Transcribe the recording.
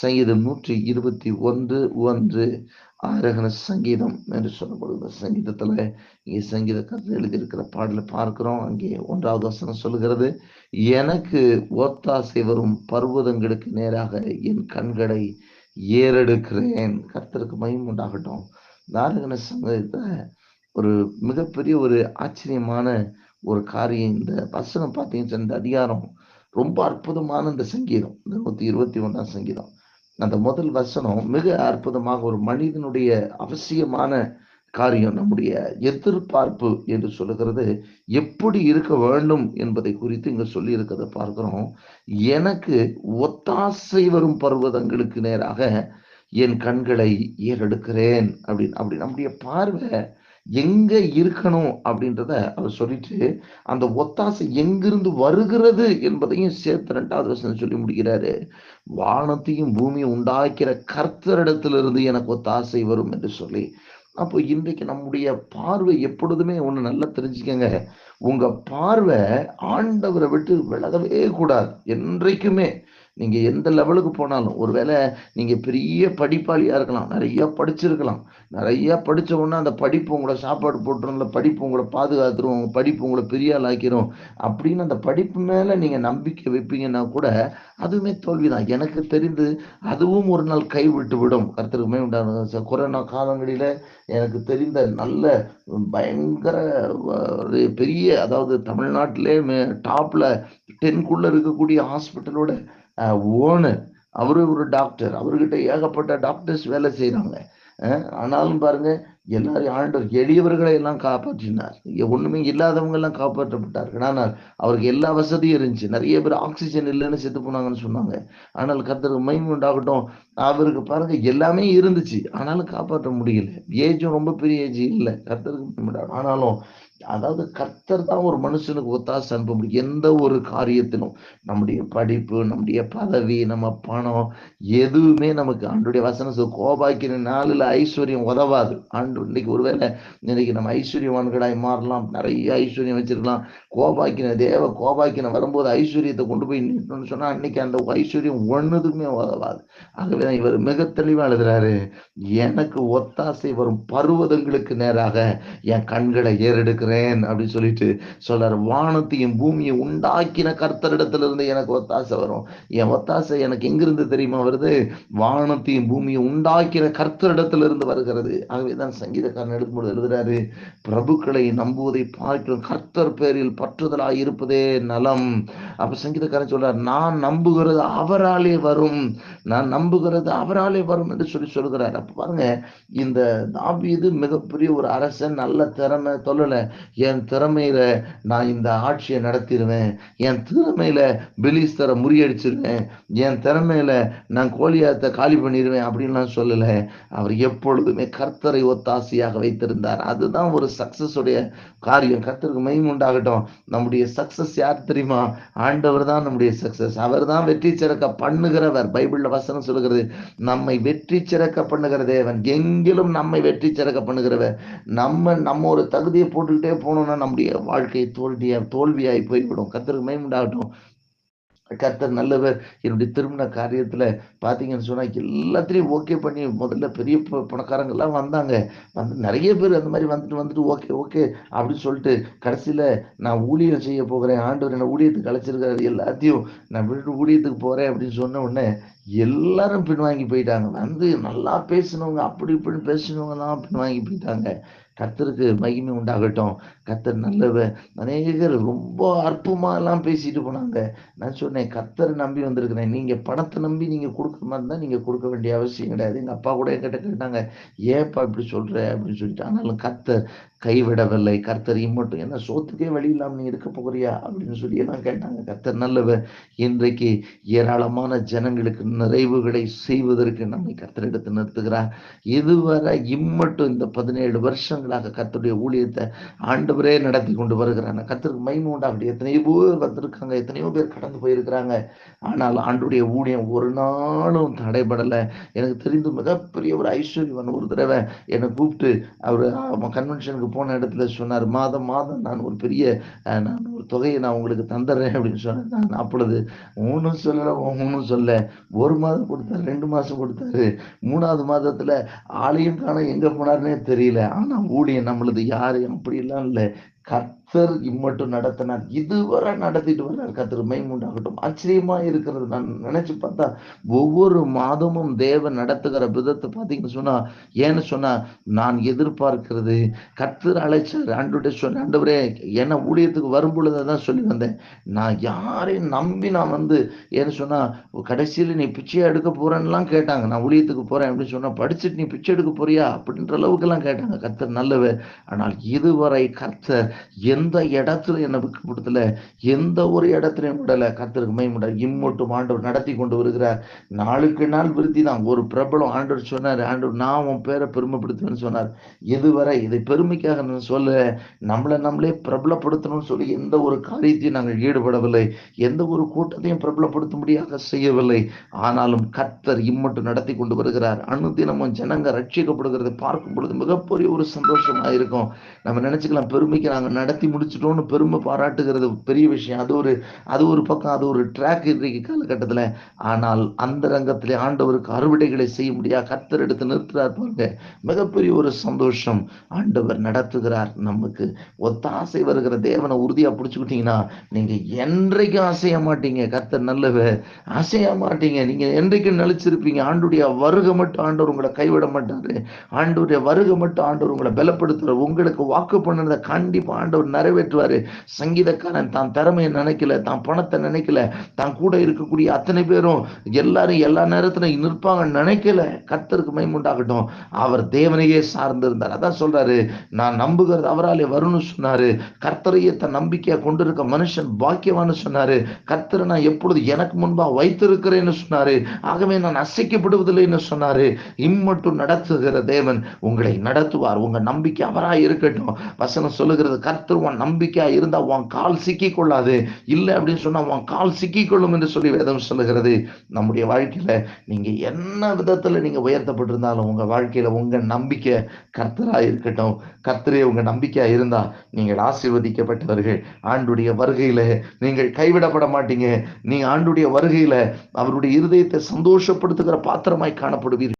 சங்கீதம் நூற்றி இருபத்தி ஒன்று ஒன்று ஆரகன சங்கீதம் என்று சொல்லப்படுகிற சங்கீதத்துல இங்கே சங்கீத கருத்து எழுதியிருக்கிற பாடலை பார்க்கிறோம். அங்கே ஒன்றாவது வசனம் சொல்லுகிறது எனக்கு ஒத்தாசை வரும் பர்வதங்களுக்கு நேராக என் கண்களை ஏறெடுக்கிறேன். கர்த்தருக்கு மயம் உண்டாகட்டும். நாரகன சங்கீதத்தை ஒரு மிகப்பெரிய ஒரு ஆச்சரியமான ஒரு காரியம். இந்த வசனம் பார்த்தீங்கன்னா இந்த அதிகாரம் ரொம்ப அற்புதமான இந்த சங்கீதம். இந்த நூத்தி இருபத்தி ஒன்றாம் சங்கீதம். அந்த முதல் வசனம் மிக அற்புதமாக ஒரு மனிதனுடைய அவசியமான காரியம் நம்முடைய எதிர்பார்ப்பு என்று சொல்லுகிறது. எப்படி இருக்க வேண்டும் என்பதை குறித்து இங்க சொல்லி இருக்கிறத பார்க்கிறோம். எனக்கு ஒத்தாசை வரும் பர்வதங்களுக்கு நேராக என் கண்களை ஏறெடுக்கிறேன் அப்படின்னு. அப்படி நம்முடைய பார்வை எங்க இருக்கணும் அப்படின்றத அவர் சொல்லிட்டு அந்த ஒத்தாசை எங்கிருந்து வருகிறது என்பதையும் சேர்த்து ரெண்டாவது வசனம் சொல்லி முடிக்கிறாரு. வானத்தையும் பூமியும் உண்டாக்கிற கர்த்தரிடத்திலிருந்து எனக்கு ஒத்தாசை வரும் என்று சொல்லி. அப்போ இன்றைக்கு நம்முடைய பார்வை எப்பொழுதுமே ஒண்ணு நல்லா தெரிஞ்சுக்கங்க. உங்க பார்வை ஆண்டவரை விட்டு விலகவே கூடாது என்றைக்குமே. நீங்க எந்த லெவலுக்கு போனாலும் ஒருவேளை நீங்க பெரிய படிப்பாளியா இருக்கலாம் நிறைய படிச்சிருக்கலாம். நிறைய படிச்ச உடனே அந்த படிப்பு உங்களை சாப்பாடு போட்டுரும் இல்லை படிப்பு உங்களை பாதுகாத்துரும் உங்க படிப்பு உங்களை பெரிய ஆள் ஆக்கிரும் அப்படின்னு அந்த படிப்பு மேல நீங்க நம்பிக்கை வைப்பீங்கன்னா கூட அதுவுமே தோல்விதான். எனக்கு தெரிந்து அதுவும் ஒரு நாள் கைவிட்டு விடும். கருத்துக்குமே உண்டான கொரோனா காலங்களில எனக்கு தெரிந்த நல்ல பயங்கர ஒரு பெரிய அதாவது தமிழ்நாட்டிலே டாப்ல டென்குள்ள இருக்கக்கூடிய ஹாஸ்பிட்டலோட ஓனர் அவரு ஒரு டாக்டர் அவர்கிட்ட ஏகப்பட்ட டாக்டர்ஸ் வேலை செய்யறாங்க ஆனாலும் பாருங்க எல்லாரும் ஆண்டவர் எளியவர்களை எல்லாம் காப்பாற்றினார். ஒண்ணுமே இல்லாதவங்க எல்லாம் காப்பாற்றப்பட்டார்கள். ஆனால் அவருக்கு எல்லா வசதியும் இருந்துச்சு. நிறைய பேர் ஆக்சிஜன் இல்லைன்னு செத்து போனாங்கன்னு சொன்னாங்க. ஆனால் கத்தருக்கு மைம் உண்டாகட்டும். அவருக்கு பாருங்க எல்லாமே இருந்துச்சு. ஆனாலும் காப்பாற்ற முடியல. ஏஜும் ரொம்ப பெரிய ஏஜ் இல்லை. கத்தருக்கு ஆனாலும் அதாவது கர்த்தர் தான் ஒரு மனுஷனுக்கு ஒத்தாசை அனுப்ப முடியும். எந்த ஒரு காரியத்திலும் நம்முடைய படிப்பு நம்முடைய பதவி நம்ம பணம் எதுவுமே நமக்கு ஆண்டுடைய வசன கோபாக்கிற நாளில் ஐஸ்வர்யம் உதவாது. ஆண்டு இன்னைக்கு ஒருவேளை இன்னைக்கு நம்ம ஐஸ்வர்யவான்களாய் மாறலாம். நிறைய ஐஸ்வர்யம் வச்சிருக்கலாம். கோபாக்கின தேவ கோபாக்கின வரும்போது ஐஸ்வர்யத்தை கொண்டு போய் நின்றுன்னு சொன்னா அன்னைக்கு அந்த ஐஸ்வர்யம் ஒன்றுதுமே உதவாது. ஆகவே இவர் மிக தெளிவா எழுதுறாரு எனக்கு ஒத்தாசை வரும் பருவதங்களுக்கு நேராக என் கண்களை ஏறெடுக்க இருக்கிறேன் அப்படின்னு சொல்லிட்டு சொல்றாரு. வானத்தையும் பூமியை உண்டாக்கின கர்த்தரிடத்திலிருந்து எனக்கு ஒத்தாசை வரும். என் ஒத்தாசை எனக்கு எங்கிருந்து தெரியுமா வருது? வானத்தையும் பூமியை உண்டாக்கின கர்த்தரிடத்திலிருந்து வருகிறது. ஆகவேதான் சங்கீதக்காரன் எழுதும்போது எழுதுறாரு பிரபுக்களை நம்புவதை பார்க்கிறோம் கர்த்தர் பேரில் பற்றுதலாய் இருப்பதே நலம். அப்ப சங்கீதக்காரன் சொல்றார் நான் நம்புகிறது அவராலே வரும். நான் நம்புகிறது அவராலே வரும் என்று சொல்லி சொல்கிறார். அப்ப பாருங்க இந்த தாபீது மிகப்பெரிய ஒரு அரசன் நல்ல திறமை சொல்லல என் திறமையில நான் இந்த ஆட்சியை நடத்திடுவேன். என் திறமையில பிலிஸ்தரை முறியடிச்சிருவேன். என் திறமையில நான் கோலியாத்தை காலி பண்ணிடுவேன் அப்படின்லாம் சொல்லல. அவர் எப்பொழுதுமே கர்த்தரை ஒத்தாசையாக வைத்திருந்தார். அதுதான் ஒரு சக்சஸ் உடைய காரியம். கர்த்தருக்கு மையம் உண்டாகட்டும். நம்முடைய சக்சஸ் யார் தெரியுமா? ஆண்டவர் தான் நம்முடைய சக்சஸ் அவர் தான் வெற்றி சிறக்க பண்ணுகிறவர். பைபிள்ல வசனம் சொல்லுகிறது நம்மை வெற்றி சிறக்க பண்ணுகிற தேவன். எங்கிலும் நம்மை வெற்றி சிறக்க பண்ணுகிறவர். நம்ம நம்ம ஒரு தகுதியை போட்டு கொண்டே போனோம்னா நம்முடைய வாழ்க்கை தோல்வியா தோல்வியாய் போய்விடும். கத்தருக்கு மையம் கர்த்தர் நல்லவர். என்னுடைய திருமண காரியத்தில் பார்த்தீங்கன்னு சொன்னால் எல்லாத்திலையும் ஓகே பண்ணி முதல்ல பெரிய பணக்காரங்கள்லாம் வந்தாங்க. வந்து நிறைய பேர் அந்த மாதிரி வந்துட்டு வந்துட்டு ஓகே ஓகே அப்படின்னு சொல்லிட்டு கடைசியில் நான் ஊழியம் செய்ய போகிறேன். ஆண்டவர் என்ன ஊழியத்துக்கு அழைச்சிருக்காரு எல்லாத்தையும் நான் விட்டு ஊழியத்துக்கு போகிறேன் அப்படின்னு சொன்ன உடனே எல்லாரும் பின்வாங்கி போயிட்டாங்க. வந்து நல்லா பேசினவங்க அப்படி இப்படின்னு பேசினவங்க தான் பின்வாங்கி போயிட்டாங்க. கத்தருக்கு மகிமை உண்டாகட்டும். கத்தர் நல்லவர் அநேகர் ரொம்ப அற்புமா எல்லாம் பேசிட்டு போனாங்க. நான் சொன்னேன் கத்தரை நம்பி வந்திருக்கிறேன். நீங்க பணத்தை நம்பி நீங்க கொடுக்குற மாதிரி இருந்தால் நீங்க கொடுக்க வேண்டிய அவசியம் கிடையாது. எங்க அப்பா கூட என்கிட்ட கேட்டாங்க ஏப்பா இப்படி சொல்ற? அப்படின்னு சொல்லிட்டு. ஆனாலும் கத்தர் கைவிடவில்லை. கர்த்தர் இம்மட்டும் என்ன சோத்துக்கே வழி இல்லாமல் நீ இருக்க போகிறியா? அப்படின்னு சொல்லி எல்லாம் கேட்டாங்க. கர்த்தர் நல்லவர். இன்றைக்கு ஏராளமான ஜனங்களுக்கு நிறைவுகளை செய்வதற்கு நம்மை கர்த்தர் எடுத்து நிறுத்துகிறார். இதுவரை இம்மட்டும் இந்த பதினேழு வருஷங்களாக கர்த்தருடைய ஊழியத்தை ஆண்டவரே நடத்தி கொண்டு வருகிறாங்க கர்த்தருக்கு உண்டா உண்டாகட்டும். எத்தனையோ பேர் வந்திருக்காங்க எத்தனையோ பேர் கடந்து போயிருக்கிறாங்க. ஆனால் ஆண்டுடைய ஊழியம் ஒரு நாளும் தடைபடலை. எனக்கு தெரிந்து மிகப்பெரிய ஒரு ஐஸ்வர்யவன் ஒரு தடவை என்னை கூப்பிட்டு அவர் கன்வென்ஷனுக்கு போன இடத்துல சொன்னார் மாதம் மாதம் நான் ஒரு பெரிய நான் ஒரு தொகையை நான் உங்களுக்கு தந்துடுறேன் அப்படின்னு சொன்னேன் நான் அப்பொழுது ஒன்றும் சொல்லல ஒன்றும் சொல்ல. ஒரு மாதம் கொடுத்தாரு ரெண்டு மாதம் கொடுத்தாரு. மூணாவது மாதத்தில் ஆளையும் காண எங்கே போனாருன்னே தெரியல. ஆனால் ஊழியம் நம்மளது யாரையும் அப்படிலாம் இல்லை. கத்தர் இம்மட்டும் நடத்தினார். இதுவரை நடத்திட்டு வர்றார் கத்தர் மைமுண்டாகட்டும் ஆச்சரியமா இருக்கிறது. நான் நினைச்சு பார்த்தா ஒவ்வொரு மாதமும் தேவன் நடத்துகிற விதத்தை பார்த்தீங்கன்னு சொன்னா ஏன்னு சொன்னா நான் எதிர்பார்க்கிறது கத்தர் அழைச்சார். ஆண்டுடைய சொன்ன ஆண்டவரே என்ன ஊழியத்துக்கு வரும் தான் சொல்லி வந்தேன். நான் யாரையும் நம்பி நான் வந்து ஏன்னு சொன்னா கடைசியில் நீ பிச்சையை எடுக்க போறேன்னுலாம் கேட்டாங்க. நான் ஊழியத்துக்கு போறேன் அப்படின்னு சொன்னா படிச்சுட்டு நீ பிச்சை எடுக்க போறியா? அப்படின்ற அளவுக்கு எல்லாம் கேட்டாங்க. கத்தர் நல்லவே ஆனால் இதுவரை கர்த்தர் எந்த இடத்துல என்னை விக்கப்படுத்தல எந்த ஒரு இடத்துலையும் விடல. கத்திருக்கு மைமுட இம்மட்டும் ஆண்டவர் நடத்தி கொண்டு வருகிறார். நாளுக்கு நாள் விருத்தி தான் ஒரு பிரபலம் ஆண்டவர் சொன்னார். ஆண்டவர் நான் உன் பேரை பெருமைப்படுத்துவேன்னு சொன்னார். இதுவரை இதை பெருமைக்காக நான் சொல்ல நம்மளை நம்மளே பிரபலப்படுத்தணும்னு சொல்லி எந்த ஒரு காரியத்தையும் நாங்கள் ஈடுபடவில்லை. எந்த ஒரு கூட்டத்தையும் பிரபலப்படுத்தும்படியாக செய்யவில்லை. ஆனாலும் கர்த்தர் இம்மட்டும் நடத்தி கொண்டு வருகிறார். அனுதினமும் ஜனங்க ரட்சிக்கப்படுகிறதை பார்க்கும் பொழுது மிகப்பெரிய ஒரு சந்தோஷமா இருக்கும். நம்ம நினைச்சுக்கலாம் பெருமைக்கு நாங்க நடத்தி முடிச்சிட்டோம்னு பெருமை பாராட்டுகிறது பெரிய விஷயம். அது ஒரு அது ஒரு பக்கம் அது ஒரு ட்ராக் இன்றைக்கு காலகட்டத்துல. ஆனால் அந்த ரங்கத்தில் ஆண்டவருக்கு அறுவடைகளை செய்ய முடியா? கர்த்தர் எடுத்து நிறுத்துறார் பாருங்க. மிகப்பெரிய ஒரு சந்தோஷம் ஆண்டவர் நடத்துகிறார் நமக்கு. ஒத்தாசை வருகிற தேவனை உறுதியா பிடிச்சிக்கிட்டீங்கன்னா நீங்க என்றைக்கும் அசைய மாட்டீங்க. கர்த்தர் நல்லவர். அசைய மாட்டீங்க. நீங்க என்றைக்கும் நலிச்சிருப்பீங்க. ஆண்டுடைய வருகை மட்டும் ஆண்டவர் உங்களை கைவிட மாட்டார். ஆண்டவருடைய வருகை மட்டும் ஆண்டவர் உங்களை பலப்படுத்துகிற உங்களுக்கு வாக்கு பண்ணதை கண்டிப்பா ஆண்டவர் நிறைவேற்றுவாரு. சங்கீதக்காரன் தான் திறமையை நினைக்கல தான் பணத்தை நினைக்கல தான் கூட இருக்கக்கூடிய அத்தனை பேரும் எல்லாரும் எல்லா நேரத்திலும் நிற்பாங்கன்னு நினைக்கல. கர்த்தருக்கு மைமுண்டாகட்டும். அவர் தேவனையே சார்ந்திருந்தார். அதான் சொல்றாரு நான் நம்புகிறது அவராலே வரும்னு சொன்னாரு. கர்த்தரையே தன் நம்பிக்கையா கொண்டிருக்க மனுஷன் பாக்கியவான்னு சொன்னாரு. கர்த்தரை நான் எப்பொழுது எனக்கு முன்பா வைத்திருக்கிறேன்னு சொன்னாரு. ஆகவே நான் அசைக்கப்படுவதில்லைன்னு சொன்னாரு. இம்மட்டும் நடத்துகிற தேவன் உங்களை நடத்துவார். உங்க நம்பிக்கை அவராக இருக்கட்டும். வசனம் சொல்லுகிறது கர்த்தர் உன் நம்பிக்கையா இருந்தா உன் கால் சிக்கிக் கொள்ளாது இல்லை அப்படின்னு சொன்னா உன் கால் சிக்கிக் கொள்ளும் என்று சொல்லி வேதம் சொல்லுகிறது. நம்முடைய வாழ்க்கையில நீங்க என்ன விதத்துல நீங்க உயர்த்தப்பட்டிருந்தாலும் உங்க வாழ்க்கையில உங்க நம்பிக்கை கர்த்தரா இருக்கட்டும். கர்த்தரே உங்க நம்பிக்கையா இருந்தா நீங்கள் ஆசீர்வதிக்கப்பட்டவர்கள். ஆண்டுடைய வருகையில நீங்கள் கைவிடப்பட மாட்டீங்க. நீங்க ஆண்டுடைய வருகையில அவருடைய இருதயத்தை சந்தோஷப்படுத்துகிற பாத்திரமாய் காணப்படுவீர்கள்.